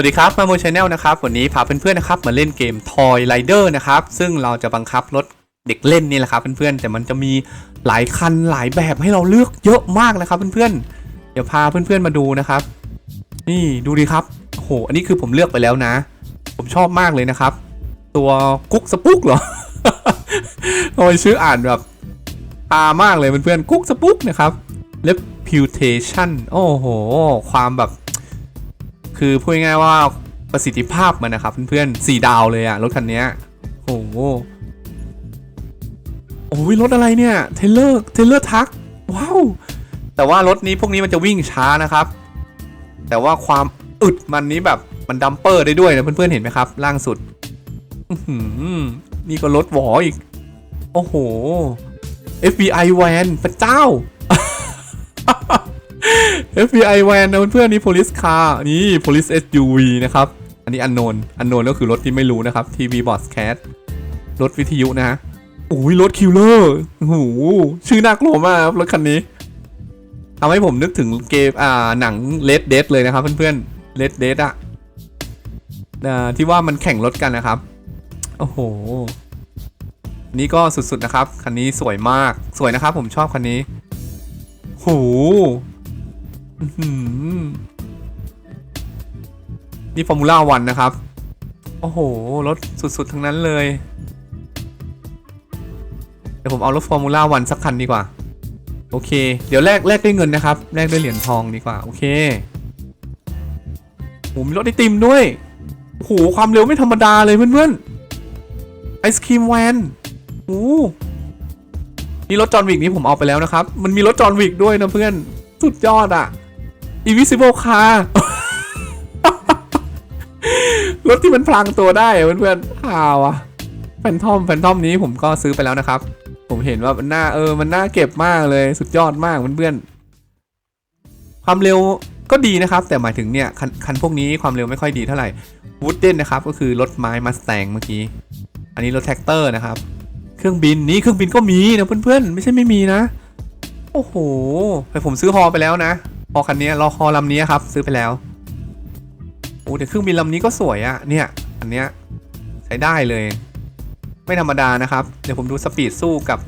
วัสดีครับมาโมชแนลนะครับวันนี้พาเพื่อนๆนะครับมาเล่นเกม Toy Rider นะครับซึ่งเราจะบังคับรถเด็กเล่นนี่แหละครับเพื่อนๆแต่มันจะมีหลายคันหลายแบบให้เราเลือกเยอะมากนะครับเพื่อนๆเดี๋ยวพาเพื่อนๆมาดูนะครับ นี่ดูดิครับโอ้โหอันนี้คือผมเลือกไปแล้วนะ ผมชอบมากเลยนะครับ ตัวกุ๊กสปุกเหรอทำไมชื่ออ่านแบบตามากเลยเพื่อนๆกุ๊กสปุกนะครับ reputation โอ้โห ความแบบ คือพูดง่ายว่าประสิทธิภาพมันนะครับเพื่อนๆสี่ดาวเลยอะรถคันนี้โอ้โหโอ้ยรถอะไรเนี่ยเทเลอร์เทเลอร์ทักว้าวแต่ว่ารถนี้พวกนี้มันจะวิ่งช้านะครับ แต่ว่าความอึดมันนี้แบบมันดัมเปอร์ได้ด้วยนะเพื่อนๆเห็นไหมครับ ล่างสุดนี่ก็รถหวออีก โอ้โห FBI van พระเจ้า FBI van นะเพื่อนๆนี่ police car นี่ police SUV นะครับ อันนี้อันโนนอันโนนก็คือรถที่ไม่รู้นะครับ TV broadcast รถวิทยุนะฮะโอ้ยรถคิลเลอร์โอ้หชื่อน่ากลัวมากครับรถคันนี้ทำให้ผมนึกถึงเกมอ่าหนัง Red Dead เลยนะครับเพื่อนๆ Red Dead อะอ่าที่ว่ามันแข่งรถกันนะครับ โอ้โห นี่ก็สุดๆนะครับ คันนี้สวยมาก สวยนะครับผมชอบคันนี้ โหอื้อหือ นี่ฟอร์มูล่าวันนะครับ โอ้โห รถสุดๆ ทั้งนั้นเลย เดี๋ยวผมเอารถฟอร์มูล่าวันสักคันดีกว่า โอเค เดี๋ยวแลกแลกด้วยเงินนะครับ แลกด้วยเหรียญทองดีกว่า โอเคโอ้มีรถไอติมด้วย โอ้โห ความเร็วไม่ธรรมดาเลยเพื่อนๆ ไอศครีมแวนโอ้นี่รถจอนวิกนี้ผมเอาไปแล้วนะครับ มันมีรถจอนวิกด้วยนะเพื่อน สุดยอดอะ Invisible Car รถที่มันพลางตัวได้อะเพื่อนๆข่าวอะแฟนทอมแฟนทอมนี้ผมก็ซื้อไปแล้วนะครับ ผมเห็นว่ามันน่าเออมันน่าเก็บมากเลยสุดยอดมากเพื่อนๆความเร็วก็ดีนะครับ แต่หมายถึงเนี่ยคันคันพวกนี้ความเร็วไม่ค่อยดีเท่าไหร่วูดเดนนะครับ ก็คือรถไม้มาสแตงเมื่อกี้ อันนี้รถแท็กเตอร์นะครับ เครื่องบินนี่เครื่องบินก็มีนะเพื่อนๆ ไม่ใช่ไม่มีนะ โอ้โหแต่ผมซื้อฮอไปแล้วนะ ฮอคันนี้รอฮอลำนี้ครับ ซื้อไปแล้วโอ้แต่เครื่องบินลำนี้ก็สวยอะเนี่ย อันเนี้ยใช้ได้เลย ไม่ธรรมดานะครับ เดี๋ยวผมดูสปีดสู้กับ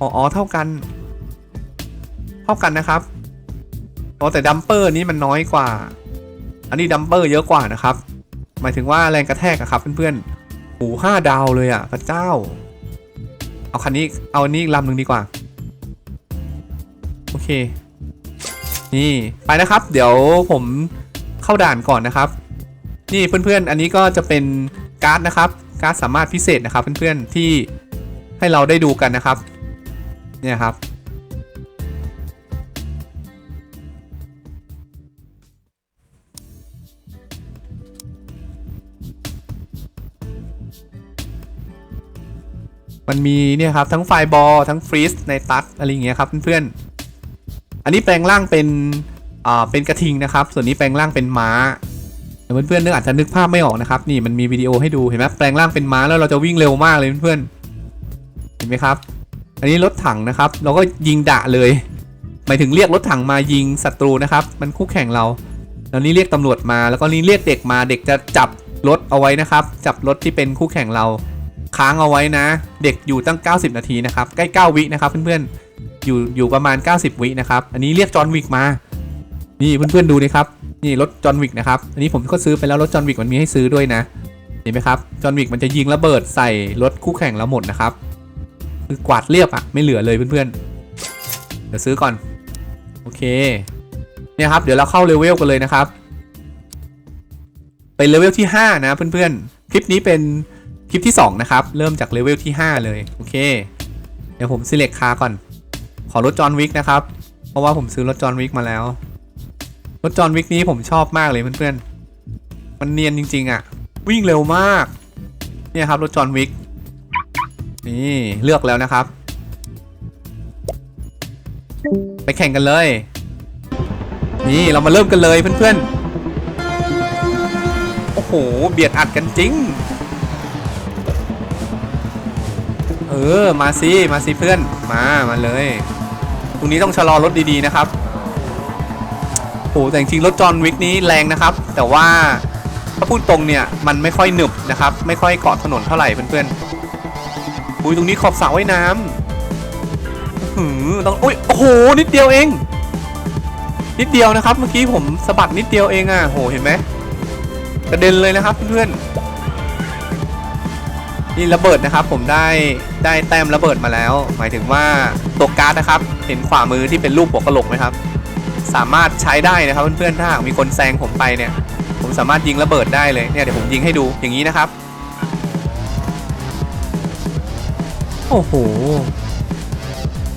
อ๋อเท่ากัน เท่ากันนะครับอ๋อแต่ดัมเปอร์นี้มันน้อยกว่า อันนี้ดัมเปอร์เยอะกว่านะครับ หมายถึงว่าแรงกระแทกอะครับเพื่อนๆโอ้ห้าดาวเลยอะพระเจ้า เอาคันนี้เอาอันนี้ลำหนึ่งดีกว่า โอเค นี่ไปนะครับ เดี๋ยวผมเข้าด่านก่อนนะครับ นี่เพื่อนๆ อันนี้ก็จะเป็นการ์ดนะครับ การ์ดสามารถพิเศษนะครับ เพื่อนๆที่ให้เราได้ดูกันนะครับ เนี่ยครับ มันมีเนี่ยครับทั้งไฟบอลทั้งฟรีสในตัดอะไรอย่างเงี้ยครับเพื่อนๆ อันนี้แปลงร่างเป็นอ่าเป็นกระทิงนะครับ ส่วนนี้แปลงร่างเป็นม้าเพื่อนๆนึกอาจจะนึกภาพไม่ออกนะครับ นี่มันมีวิดีโอให้ดูเห็นไหมแปลงร่างเป็นม้าแล้วเราจะวิ่งเร็วมากเลยเพื่อนๆเห็นไหมครับ อันนี้รถถังนะครับ เราก็ยิงดะเลย หมายถึงเรียกรถถังมายิงศัตรูนะครับ มันคู่แข่งเราแล้วนี่เรียกตำรวจมาแล้วก็นี่เรียกเด็กมาเด็กจะจับรถเอาไว้นะครับ จับรถที่เป็นคู่แข่งเรา ค้างเอาไว้นะ เด็กอยู่ตั้ง 90 นาทีนะครับใกล้ 9 วินะครับเพื่อนๆ อยู่อยู่ประมาณ 90 วินะครับ อันนี้เรียกจอห์นวิกมา นี่เพื่อนๆดูนะครับ นี่รถจอห์นวิกนะครับ อันนี้ผมก็ซื้อไปแล้วรถจอห์นวิกมันมีให้ซื้อด้วยนะ เห็นไหมครับ จอห์นวิกมันจะยิงระเบิดใส่รถคู่แข่งแล้วหมดนะครับ คือกวาดเรียบอะไม่เหลือเลยเพื่อนๆ เดี๋ยวซื้อก่อน โอเค เนี่ยครับ เดี๋ยวเราเข้าเลเวลกันเลยนะครับ เป็นเลเวลที่ 5 นะเพื่อนๆ คลิปนี้เป็นคลิปที่ 2 นะครับ เริ่มจากเลเวลที่ 5 เลย โอเค เดี๋ยวผม select คาก่อน อรถจอนวิกนะครับ เพราะว่าผมซื้อรถจอนวิกมาแล้ว รถจอนวิกนี้ผมชอบมากเลยเพื่อนๆ มันเนียนจริง ๆอะ่ะ วิ่งเร็วมาก เนี่ยครับรถจอนวิก นี่เลือกแล้วนะครับ ไปแข่งกันเลย นี่เรามาเริ่มกันเลยเพื่อนๆ โอ้โห เบียดอัดกันจริง เออ มาสิ มาสิเพื่อน มา มาเลย ตรงนี้ต้องชะลอรถดีๆนะครับโอ้แต่จริงๆรถจอห์นวิกนี้แรงนะครับ แต่ว่าถ้าพูดตรงเนี่ยมันไม่ค่อยหนึบนะครับ ไม่ค่อยเกาะถนนเท่าไหร่เพื่อนๆอุ้ยตรงนี้ขอบสระว่ายน้ำหือต้องอุ้ยโอ้โหนิดเดียวเอง นิดเดียวนะครับ เมื่อกี้ผมสะบัดนิดเดียวเองอะโหเห็นไหมกระเด็นเลยนะครับเพื่อนๆนี่ระเบิดนะครับ ผมได้ ได้แต้มระเบิดมาแล้ว หมายถึงว่าตัวการ์ดนะครับ เห็นขวามือที่เป็นรูปหัวกะโหลกไหมครับ สามารถใช้ได้นะครับเพื่อนๆถ้าหากมีคนแซงผมไปเนี่ย ผมสามารถยิงระเบิดได้เลยเนี่ยเดี๋ยวผมยิงให้ดูอย่างนี้นะครับ โอ้โห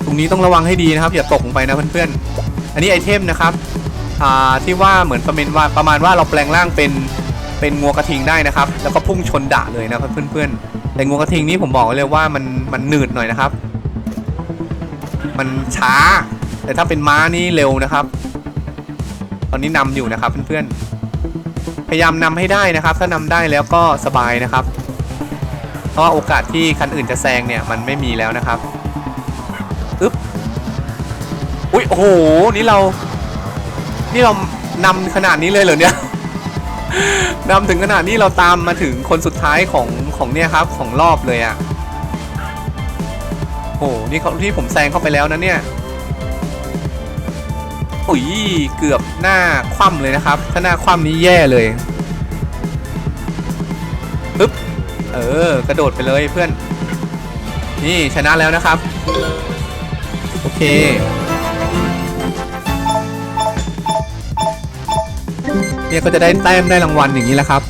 ตรงนี้ต้องระวังให้ดีนะครับ อย่าตกลงไปนะเพื่อนๆอันนี้ไอเทมนะครับที่ว่าเหมือนประมาณว่าประมาณว่าเราแปลงร่างเป็นเป็นงัวกระทิงได้นะครับ แล้วก็พุ่งชนดะเลยนะครับเพื่อนๆ แต่งัวกระทิงนี้ผมบอกไว้เลยว่ามันมันหนืดหน่อยนะครับ มันช้า แต่ถ้าเป็นม้านี่เร็วนะครับ ตอนนี้นำอยู่นะครับเพื่อนๆพยายามนำให้ได้นะครับ ถ้านำได้แล้วก็สบายนะครับ เพราะว่าโอกาสที่คันอื่นจะแซงเนี่ยมันไม่มีแล้วนะครับอึ๊บอุ้ยโอ้โหนี่เรา นี่เรานำขนาดนี้เลยเหรอเนี่ยนำถึงขนาดนี้เราตามมาถึงคนสุดท้ายของ ของเนี่ยครับของรอบเลยอะ่ะโอ้โหนี่เขาที่ผมแซงเข้าไปแล้วนะเนี่ยอุ้ยเกือบหน้าคว่ำเลยนะครับ ถ้าหน้าคว่ำนี้แย่เลยปึ๊บเออ กระโดดไปเลยเพื่อน นี่ชนะแล้วนะครับ โอเคเนี่ยก็จะได้แต้มได้รางวัลอย่างนี้แหละครับ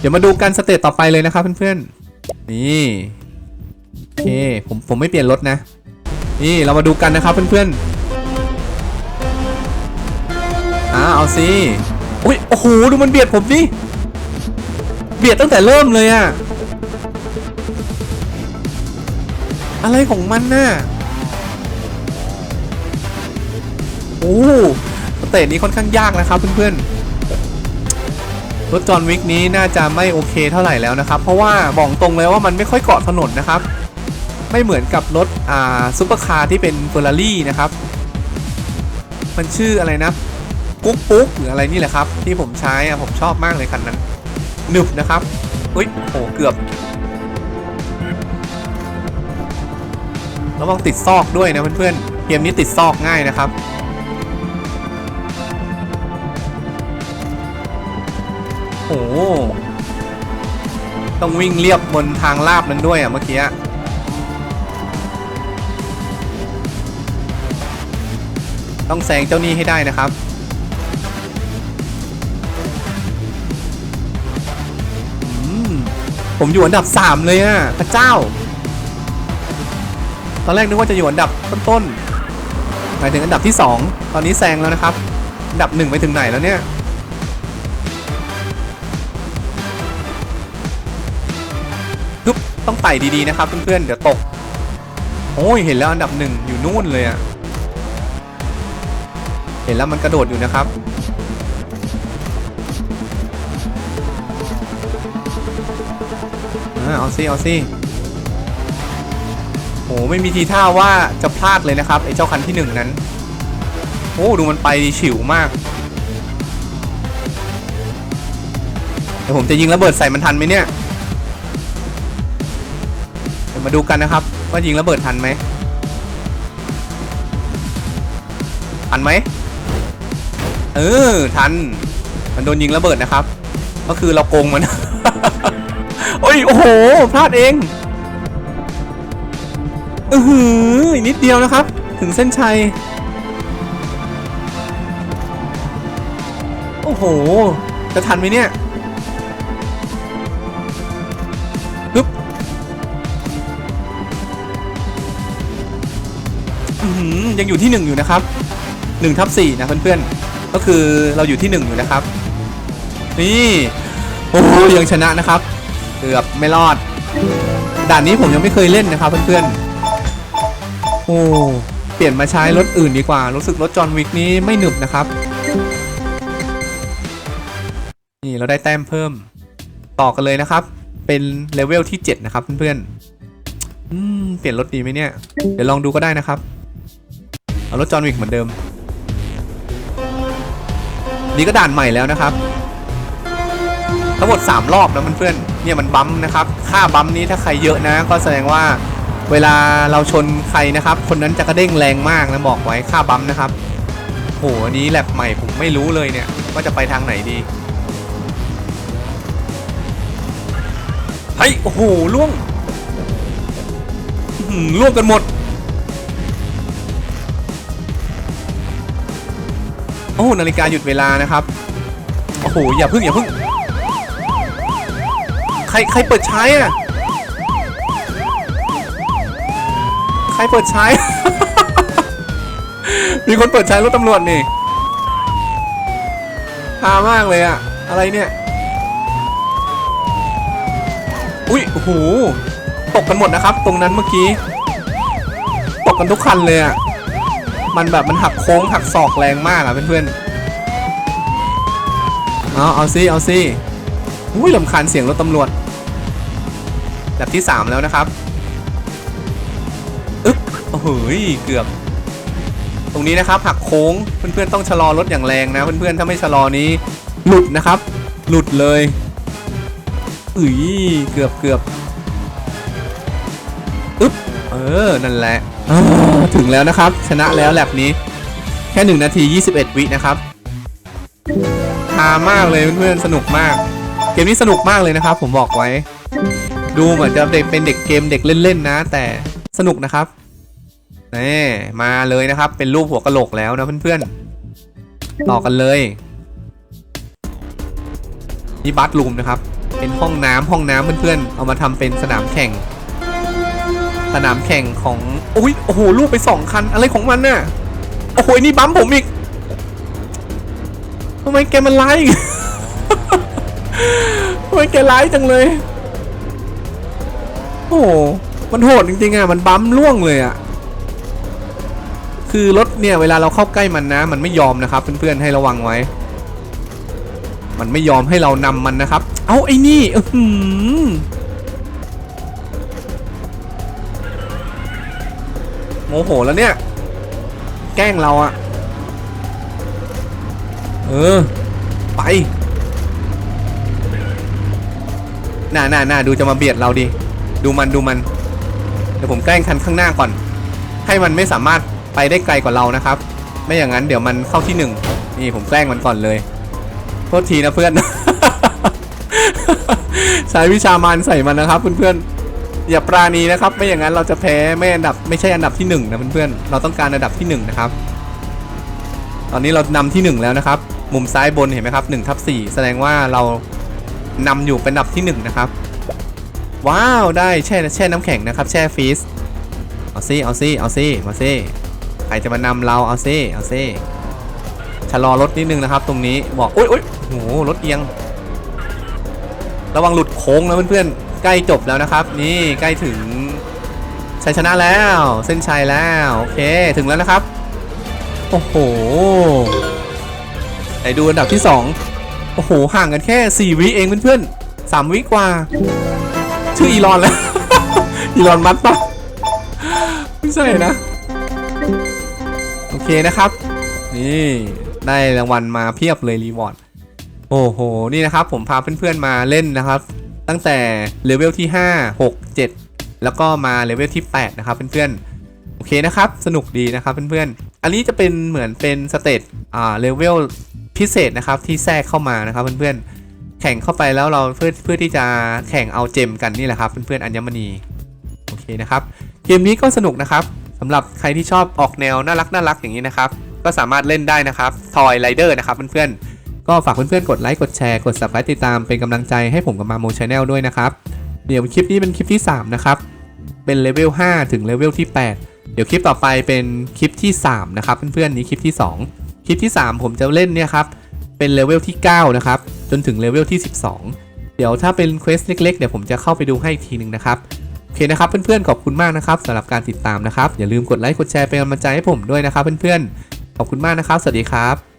เดี๋ยวมาดูกันสเตจต่อไปเลยนะครับเพื่อนๆ นี่โอเคผมผมไม่เปลี่ยนรถนะ นี่เรามาดูกันนะครับเพื่อนๆอ่าเอาสิอุ้ยโอ้โหดูมันเบียดผมดิเบียดตั้งแต่เริ่มเลยอะอะไรของมันน่ะโอ้สเตจนี้ค่อนข้างยากนะครับเพื่อนๆ รถจอนวิกนี้น่าจะไม่โอเคเท่าไหร่แล้วนะครับ เพราะว่าบอกตรงเลยว่ามันไม่ค่อยเกาะถนนนะครับ ไม่เหมือนกับรถอ่าซุปเปอร์คาร์ที่เป็นเฟอร์รารี่นะครับมันชื่ออะไรนะกุ๊กปุ๊กหรืออะไรนี่แหละครับ ที่ผมใช้อะผมชอบมากเลยคันนั้นหนึบนะครับอุ้ยโอ้เกือบระวังติดซอกด้วยนะเพื่อนๆเกมนี้ติดซอกง่ายนะครับ โอ้ต้องวิ่งเรียบบนทางลาบนั้นด้วยอะเมื่อกี้ต้องแซงเจ้านี่ให้ได้นะครับมผมอยู่อันดับ 3 เลยอะพระเจ้า ตอนแรกนึกว่าจะอยู่อันดับต้นๆหมายถึงอันดับที่ 2 ตอนนี้แซงแล้วนะครับ อันดับ 1 ไปถึงไหนแล้วเนี่ย ต้องไต่ดีๆนะครับเพื่อนๆเดี๋ยวตก โอ้ยเห็นแล้วอันดับหนึ่งอยู่นู่นเลยอะเห็นแล้วมันกระโดดอยู่นะครับอ่าเอาซิเอาซิโอ้ไม่มีทีท่าว่าจะพลาดเลยนะครับไอ้เจ้าคันที่หนึ่งนั้น โอ้ดูมันไปฉิวมากเดี๋ยวผมจะยิงระเบิดใส่มันทันไหมเนี่ย ยวมาดูกันนะครับ ว่ายิงระเบิดทันไหมทันไหมเออทัน มันโดนยิงระเบิดนะครับ ก็คือเราโกงมันโอ้ยโอ้โหพลาดเองอือหืออีกนิดเดียวนะครับ ถึงเส้นชัย โอ้โห จะทันไหมเนี่ย ยังอยู่ที่หนึ่งอยู่นะครับหนึ่งทับสี่นะเพื่อนๆ ก็คือเราอยู่ที่หนึ่งอยู่นะครับ นี่โอ้โยังชนะนะครับเกือบไม่รอด ด่านนี้ผมยังไม่เคยเล่นนะครับเพื่อนๆ โอ้เปลี่ยนมาใช้รถอื่นดีกว่า รู้สึกรถจอห์นวิกนี้ไม่หนึบนะครับ นี่เราได้แต้มเพิ่ม ต่อกันเลยนะครับ เป็นเลเวลที่ 7 นะครับเพื่อนๆอืมเปลี่ยนรถดีไหมเนี่ย เดี๋ยวลองดูก็ได้นะครับ เอารถจอห์นวิกเหมือนเดิม นี่ก็ด่านใหม่แล้วนะครับ ทั้งหมด 3 รอบนะเพื่อนๆเนี่ยมันบัมนะครับ ค่าบัมนี้ถ้าใครเยอะนะ ก็แสดงว่าเวลาเราชนใครนะครับ คนนั้นจะกระเด้งแรงมากนะบอกไว้ค่าบัมนะครับโหอันนี้แลบใหม่ผมไม่รู้เลยเนี่ยว่าจะไปทางไหนดีเฮ้ยโอ้โหล่วงล่วงกันหมด อ้นาฬิกาหยุดเวลานะครับ โอ้โห อย่าพึ่งอย่าพึ่ง ใครใครเปิดใช้อะ ใครเปิดใช้ มีคนเปิดใช้รถตำรวจนี่ฮามากเลยอะอะไรเนี่ย อุ้ยโอ้โห ตกกันหมดนะครับ ตรงนั้นเมื่อกี้ ตกกันทุกคันเลยอะ มันแบบมันหักโค้งหักศอกแรงมากอะเพื่อนๆเอาเอาซิเอาซิอุ้ยลำคาญเสียงรถตำรวจแบบที่ 3 แล้วนะครับอึ๊บโอ้โหเกือบ ตรงนี้นะครับหักโค้งเพื่อนๆต้องชะลอรถอย่างแรงนะ เพื่อนๆถ้าไม่ชะลอนี้หลุดนะครับ หลุดเลยอุ้ยเกือบเกือบอึ๊บเออนั่นแหละ ถึงแล้วนะครับ ชนะแล้วแลบนี้ แค่ 1 นาที 21 วินะครับฮามากเลยเพื่อนๆสนุกมาก เกมนี้สนุกมากเลยนะครับ ผมบอกไว้ ดูเหมือนจะเด็กเป็นเด็กเกมเด็กเล่นๆนะ แต่สนุกนะครับนี่มาเลยนะครับ เป็นรูปหัวกะโหลกแล้วนะเพื่อนๆต่อกันเลยนี่บัตรูมนะครับ เป็นห้องน้ำห้องน้ำเพื่อนๆ เอามาทำเป็นสนามแข่ง สนามแข่งของอุ้ยโอ้โหลูกไปสองคัน อะไรของมันน่ะโอ้โหนี่บัมผมอีกทำไมแกมันไล่ทำไมแกไล่จังเลย โอ้โหมันโหดจริงๆอะมันบัมล่วงเลยอะคือรถเนี่ยเวลาเราเข้าใกล้มันนะ มันไม่ยอมนะครับเพื่อนๆให้ระวังไว้ มันไม่ยอมให้เรานำมันนะครับ เอาไอ้นี่อื้ โมโหแล้วเนี่ย แกล้งเราอะเออ ไปน่าน่าน่าดูจะมาเบียดเราดิ ดูมันดูมัน เดี๋ยวผมแกล้งคันข้างหน้าก่อน ให้มันไม่สามารถไปได้ไกลกว่าเรานะครับ ไม่อย่างนั้นเดี๋ยวมันเข้าที่หนึ่งนี่ผมแกล้งมันก่อนเลย โทษทีนะเพื่อน ใช้วิชามารใส่มันนะครับเพื่อนๆ อย่าปราณีนะครับ ไม่อย่างนั้นเราจะแพ้ไม่อันดับไม่ใช่อันดับที่หนึ่งนะเพื่อนๆเราต้องการอันดับที่หนึ่งนะครับ ตอนนี้เรานำที่หนึ่งแล้วนะครับ มุมซ้ายบนเห็นไหมครับหนึ่งทับสี่แสดงว่าเรานำอยู่เป็นอันดับที่หนึ่งนะครับ ว้าวได้แช่แช่น้ำแข็งนะครับ แช่ฟรีซเอาซิเอาซิเอาซิมาซิใครจะมานำเราเอาซิเอาซิชะลอรถนิดนึงนะครับ ตรงนี้บอกอุ้ยอุ้ยโอ้โหรถเอียง ระวังหลุดโค้งนะเพื่อนๆ ใกล้จบแล้วนะครับ นี่ใกล้ถึงชัยชนะแล้ว เส้นชัยแล้วโอเคถึงแล้วนะครับ โอ้โหไหนดูอันดับที่ 2 โอ้โห ห่างกันแค่ 4 วิเองเพื่อนๆ3วิกว่า ชื่ออีลอนแล้ว อีลอนมัสก์ปะไม่ใช่นะ โอเคนะครับ นี่ได้รางวัลมาเพียบเลยรีวอร์ด โอ้โห นี่นะครับ ผมพาเพื่อนๆมาเล่นนะครับ ตั้งแต่เลเวลที่ 5 6 7 แล้วก็มาเลเวลที่ 8 นะครับเพื่อนๆ โอเคนะครับ สนุกดีนะครับเพื่อนๆ อันนี้จะเป็นเหมือนเป็นสเตจอ่าเลเวลพิเศษนะครับที่แทรกเข้ามานะครับเพื่อนๆ แข่งเข้าไปแล้วเราเพื่อเพื่อที่จะแข่งเอาเจมกันนี่แหละครับเพื่อนๆ อัญมณี โอเคนะครับเกมนี้ก็สนุกนะครับสำหรับใครที่ชอบออกแนวน่ารักน่ารักอย่างนี้นะครับก็สามารถเล่นได้นะครับทอยไรเดอร์นะครับเพื่อนๆ ก็ฝากเพื่อนๆกดไลค์กดแชร์กด subscribe ติดตามเป็นกำลังใจให้ผมกับมาโมชาแนลด้วยนะครับเดี๋ยวคลิปนี้เป็นคลิปที่ 3 นะครับ เป็นเลเวล5ถึงเลเวลที่ 8 เดี๋ยวคลิปต่อไปเป็นคลิปที่ 3 นะครับ เพื่อนๆนี้คลิปที่ 2 คลิปที่ 3 ผมจะเล่นเนี่ยครับ เป็นเลเวลที่ 9 นะครับ จนถึงเลเวลที่ 12 เดี๋ยวถ้าเป็นเควสเล็กๆ เดี๋ยวผมจะเข้าไปดูให้อีกทีหนึ่งนะครับ โอเคนะครับ เพื่อนๆ ขอบคุณมากนะครับสำหรับการติดตามนะครับ อย่าลืมกดไลค์กดแชร์เป็นกำลังใจให้ผมด้วยนะครับ เพื่อนๆ ขอบคุณมากนะครับ สวัสดีครับ